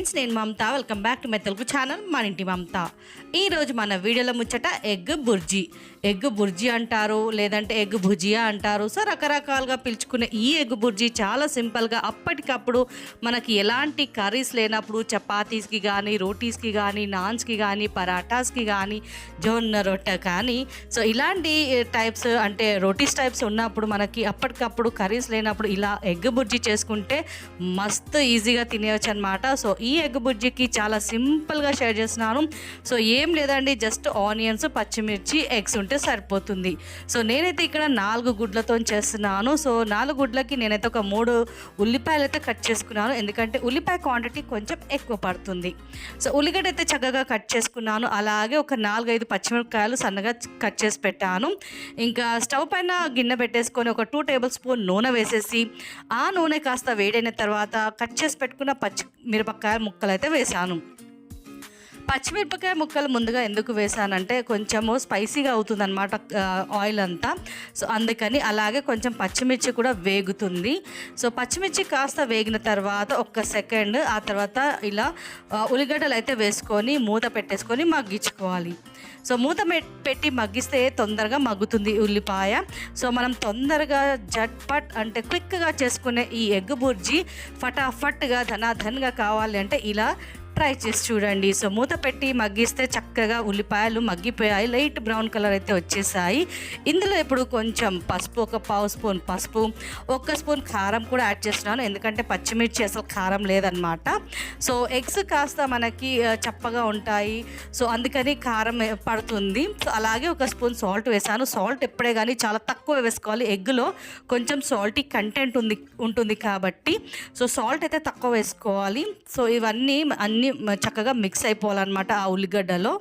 Friends నేను Mamata. Welcome back to my Telugu channel మన ఇంటి మమత. ఈరోజు మన వీడియోలో ముచ్చట ఎగ్ బుర్జీ. ఎగ్ బుర్జీ అంటారు లేదంటే ఎగ్ భుజియా అంటారు. సో రకరకాలుగా పిలుచుకునే ఈ ఎగ్ బుర్జీ చాలా సింపుల్గా అప్పటికప్పుడు మనకి ఎలాంటి కర్రీస్ లేనప్పుడు చపాతీస్కి కానీ రోటీస్కి కానీ నాన్స్కి కానీ పరాటాస్కి కానీ జొన్న రొట్టె కానీ సో ఇలాంటి టైప్స్ అంటే రోటీస్ టైప్స్ ఉన్నప్పుడు మనకి అప్పటికప్పుడు కర్రీస్ లేనప్పుడు ఇలా ఎగ్ బుర్జీ చేసుకుంటే మస్తు ఈజీగా తినేయచ్చు అనమాట సో ఈ ఈ ఎగ్ బుజ్జికి చాలా సింపుల్గా షేర్ చేస్తున్నాను. సో ఏం లేదండి జస్ట్ ఆనియన్స్ పచ్చిమిర్చి ఎగ్స్ ఉంటే సరిపోతుంది. సో నేనైతే ఇక్కడ నాలుగు గుడ్లతో చేస్తున్నాను. సో నాలుగు గుడ్లకి నేనైతే ఒక మూడు ఉల్లిపాయలు అయితే కట్ చేసుకున్నాను. ఎందుకంటే ఉల్లిపాయ క్వాంటిటీ కొంచెం ఎక్కువ పడుతుంది. సో ఉల్లిగడ్డ అయితే చక్కగా కట్ చేసుకున్నాను. అలాగే ఒక నాలుగైదు పచ్చిమిరపకాయలు సన్నగా కట్ చేసి పెట్టాను. ఇంకా స్టవ్ పైన గిన్నె పెట్టేసుకొని ఒక టూ టేబుల్ స్పూన్ నూనె వేసేసి ఆ నూనె కాస్త వేడైన తర్వాత కట్ చేసి పెట్టుకున్న పచ్చి మిరపకాయ ముక్కలు అయితే వేసాను. పచ్చిమిరపకాయ ముక్కలు ముందుగా ఎందుకు వేసానంటే కొంచెము స్పైసీగా అవుతుంది అనమాట ఆయిల్ అంతా. సో అందుకని అలాగే కొంచెం పచ్చిమిర్చి కూడా వేగుతుంది. సో పచ్చిమిర్చి కాస్త వేగిన తర్వాత ఒక్క సెకండ్ ఆ తర్వాత ఇలా ఉల్లిగడ్డలు అయితే వేసుకొని మూత పెట్టేసుకొని మగ్గించుకోవాలి. సో మూత పెట్టి మగ్గిస్తే తొందరగా మగ్గుతుంది ఉల్లిపాయ. సో మనం తొందరగా జట్పట్ అంటే క్విక్గా చేసుకునే ఈ ఎగ్ బుర్జీ ఫటాఫట్గా ధనాధన్గా కావాలి అంటే ఇలా ట్రై చేసి చూడండి. సో మూత పెట్టి మగ్గిస్తే చక్కగా ఉల్లిపాయలు మగ్గిపోయాయి. లైట్ బ్రౌన్ కలర్ అయితే వచ్చేసాయి. ఇందులో ఇప్పుడు కొంచెం పసుపు ఒక పావు స్పూన్ పసుపు ఒక్క స్పూన్ కారం కూడా యాడ్ చేస్తున్నాను. ఎందుకంటే పచ్చిమిర్చి అసలు కారం లేదనమాట సో ఎగ్స్ కాస్త మనకి చప్పగా ఉంటాయి. సో అందుకని కారం పడుతుంది. సో అలాగే ఒక స్పూన్ సాల్ట్ వేసాను. సాల్ట్ ఎప్పుడే కానీ చాలా తక్కువ వేసుకోవాలి. ఎగ్లో కొంచెం సాల్టీ కంటెంట్ ఉంది ఉంటుంది కాబట్టి. సో సాల్ట్ అయితే తక్కువ వేసుకోవాలి. సో ఇవన్నీ అన్నీ చక్కగా మిక్స్ అయిపోవాలన్నమాట ఆ ఉల్లిగడ్డలో.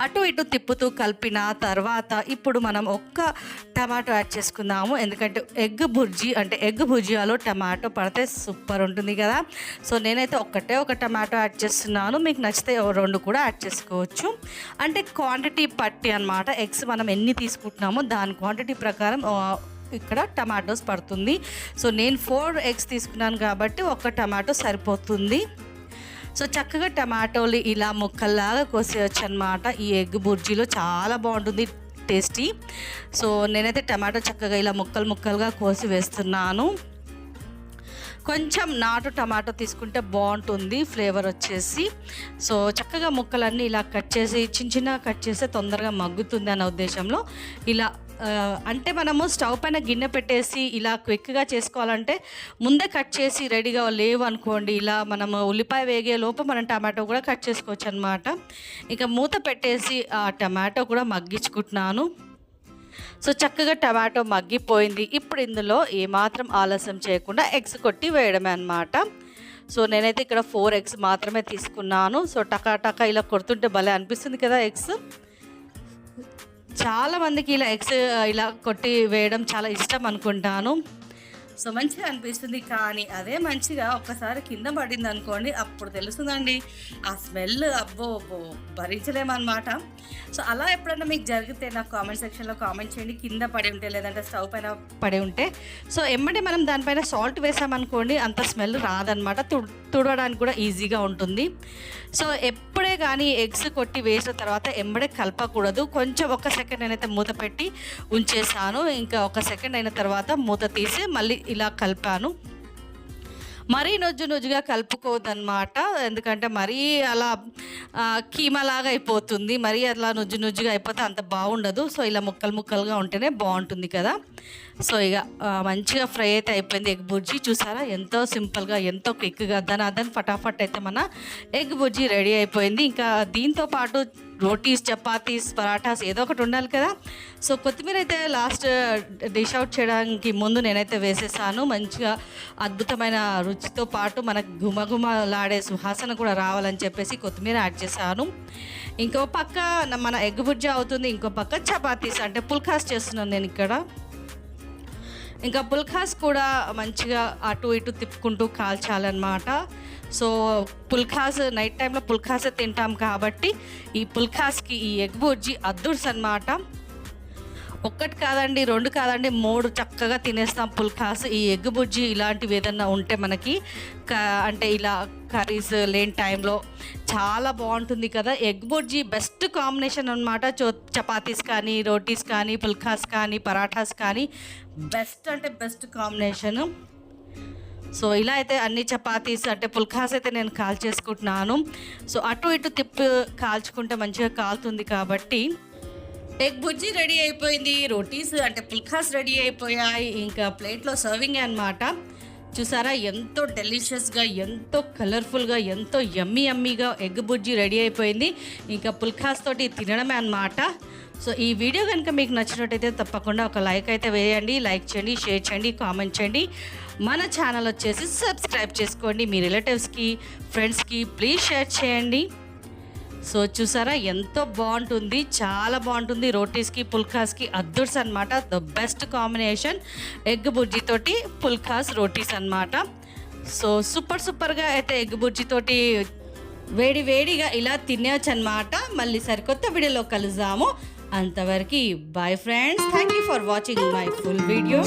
అటు ఇటు తిప్పుతూ కలిపిన తర్వాత ఇప్పుడు మనం ఒక్క టమాటో యాడ్ చేసుకుందాము. ఎందుకంటే ఎగ్ బుర్జీ అంటే ఎగ్ భుజియాలో టమాటో పడితే సూపర్ ఉంటుంది కదా. సో నేనైతే ఒక్కటే ఒక టమాటో యాడ్ చేస్తున్నాను. మీకు నచ్చితే రెండు కూడా యాడ్ చేసుకోవచ్చు. అంటే క్వాంటిటీ పట్టి అన్నమాట. ఎగ్స్ మనం ఎన్ని తీసుకుంటున్నామో దాని క్వాంటిటీ ప్రకారం ఇక్కడ టమాటోస్ పడుతుంది. సో నేను ఫోర్ ఎగ్స్ తీసుకున్నాను కాబట్టి ఒక టమాటో సరిపోతుంది. సో చక్కగా టమాటోలు ఇలా ముక్కల్లాగా కోసేయచ్చు అనమాట ఈ ఎగ్ బుర్జీలో చాలా బాగుంటుంది టేస్టీ. సో నేనైతే టమాటో చక్కగా ఇలా ముక్కలు ముక్కలుగా కోసి వేస్తున్నాను. కొంచెం నాటు టమాటో తీసుకుంటే బాగుంటుంది ఫ్లేవర్ వచ్చేసి. సో చక్కగా ముక్కలన్నీ ఇలా కట్ చేసి చిన్న చిన్నగా కట్ చేస్తే తొందరగా మగ్గుతుంది అన్న ఉద్దేశంలో ఇలా అంటే మనము స్టవ్ పైన గిన్నె పెట్టేసి ఇలా క్విక్గా చేసుకోవాలంటే ముందే కట్ చేసి రెడీగా లేవు అనుకోండి ఇలా మనము ఉల్లిపాయ వేగే లోపు మనం టమాటో కూడా కట్ చేసుకోవచ్చు అనమాట ఇంకా మూత పెట్టేసి ఆ టమాటో కూడా మగ్గించుకుంటున్నాను. సో చక్కగా టమాటో మగ్గిపోయింది. ఇప్పుడు ఇందులో ఏమాత్రం ఆలస్యం చేయకుండా ఎగ్స్ కొట్టి వేయడమే అనమాట సో నేనైతే ఇక్కడ ఫోర్ ఎగ్స్ మాత్రమే తీసుకున్నాను. సో టకా టకా ఇలా కొడుతుంటే భలే అనిపిస్తుంది కదా ఎగ్స్. చాలా మందికి ఇలా ఎక్స్ ఇలా కొట్టి వేయడం చాలా ఇష్టం అనుకుంటాను. సో మంచిగా అనిపిస్తుంది కానీ అదే మంచిగా ఒక్కసారి కింద పడింది అనుకోండి అప్పుడు తెలుస్తుందండి. ఆ స్మెల్ అబ్బో అబ్బో భరించలేమన్నమాట. సో అలా ఎప్పుడన్నా మీకు జరిగితే నాకు కామెంట్ సెక్షన్లో కామెంట్ చేయండి. కింద పడి ఉంటే లేదంటే స్టవ్ పైన పడి ఉంటే. సో ఎమ్మటే మనం దానిపైన సాల్ట్ వేసామనుకోండి అంత స్మెల్ రాదనమాట తుడవడానికి కూడా ఈజీగా ఉంటుంది. సో ఎప్పుడే కానీ ఎగ్స్ కొట్టి వేసిన తర్వాత ఎంబడే కలపకూడదు. కొంచెం ఒక సెకండ్ నేనైతే మూత పెట్టి ఉంచేసాను. ఇంకా ఒక సెకండ్ అయిన తర్వాత మూత తీసి మళ్ళీ ఇలా కలిపాను. మరీ నొజ్జు నొజ్జుగా కలుపుకోవద్దనమాట ఎందుకంటే మరీ అలా కీమలాగా అయిపోతుంది. మరీ అలా నొజ్జు నొజ్జుగా అయిపోతే అంత బాగుండదు. సో ఇలా ముక్కలు ముక్కలుగా ఉంటేనే బాగుంటుంది కదా. సో ఇక మంచిగా ఫ్రై అయితే అయిపోయింది ఎగ్ బుజ్జి చూసారా? ఎంతో సింపుల్గా ఎంతో క్విక్గా దాని అదని ఫటాఫట్ అయితే మన ఎగ్ బుజ్జి రెడీ అయిపోయింది. ఇంకా దీంతో పాటు రోటీస్ చపాతీస్ పరాఠాస్ ఏదో ఒకటి ఉండాలి కదా. సో కొత్తిమీర అయితే లాస్ట్ డిష్ అవుట్ చేయడానికి ముందు నేనైతే వేసేసాను. మంచిగా అద్భుతమైన రుచితో పాటు మనకు గుమగుమలాడే సువాసన కూడా రావాలని చెప్పేసి కొత్తిమీర యాడ్ చేశాను. ఇంకో పక్క మన ఎగ్ బుజ్జ అవుతుంది. ఇంకో పక్క చపాతీస్ అంటే పుల్కాస్ చేస్తున్నాను నేను ఇక్కడ. ఇంకా పుల్కాస్ కూడా మంచిగా అటు ఇటు తిప్పుకుంటూ కాల్చాలన్నమాట. సో పుల్కాస్ నైట్ టైంలో పుల్కాసే తింటాం కాబట్టి ఈ పుల్కాస్కి ఈ ఎగ్ బుర్జీ అద్దుర్స్ అనమాట ఒక్కటి కాదండి రెండు కాదండి మూడు చక్కగా తినేస్తాం పుల్కాస్. ఈ ఎగ్ బుజ్జి ఇలాంటివి ఏదన్నా ఉంటే మనకి క- అంటే ఇలా కర్రీస్ లేని టైంలో చాలా బాగుంటుంది కదా. ఎగ్ బుజ్జి బెస్ట్ కాంబినేషన్ అనమాట చో చపాతీస్ కానీ రోటీస్ కానీ పుల్కాస్ కానీ పరాఠాస్ కానీ బెస్ట్ అంటే బెస్ట్ కాంబినేషను. సో ఇలా అయితే అన్ని చపాతీస్ అంటే పుల్కాస్ అయితే నేను కాల్ చేసుకుంటున్నాను. సో అటు ఇటు తిప్పి కాల్చుకుంటే మంచిగా కాలుతుంది కాబట్టి ఎగ్ బుజ్జి రెడీ అయిపోయింది రోటీస్ అంటే పుల్కాస్ రెడీ అయిపోయాయి ఇంకా ప్లేట్లో సర్వింగ్ అన్నమాట. చూసారా ఎంతో డెలిషియస్గా ఎంతో కలర్ఫుల్గా ఎంతో యమ్మీ యమ్మీగా ఎగ్ బుజ్జి రెడీ అయిపోయింది. ఇంకా పుల్కాస్ తోటి తినడమే అన్నమాట. సో ఈ వీడియో కనుక మీకు నచ్చినట్టయితే తప్పకుండా ఒక లైక్ అయితే వేయండి లైక్ చేయండి షేర్ చేయండి కామెంట్ చేయండి. మన ఛానల్ వచ్చేసి సబ్స్క్రైబ్ చేసుకోండి. మీ రిలేటివ్స్కి ఫ్రెండ్స్కి ప్లీజ్ షేర్ చేయండి. సో చూసారా ఎంతో బాగుంటుంది చాలా బాగుంటుంది. రోటీస్కి పుల్కాస్కి అద్దుర్స్ అనమాట ద బెస్ట్ కాంబినేషన్ ఎగ్ బుజ్జితోటి పుల్కాస్ రోటీస్ అన్నమాట. సో సూపర్ సూపర్గా అయితే ఎగ్ బుజ్జితోటి వేడి వేడిగా ఇలా తినేయచ్చు అనమాట మళ్ళీ సరికొత్త వీడియోలో కలుద్దాము. అంతవరకు bye friends thank you for watching my full video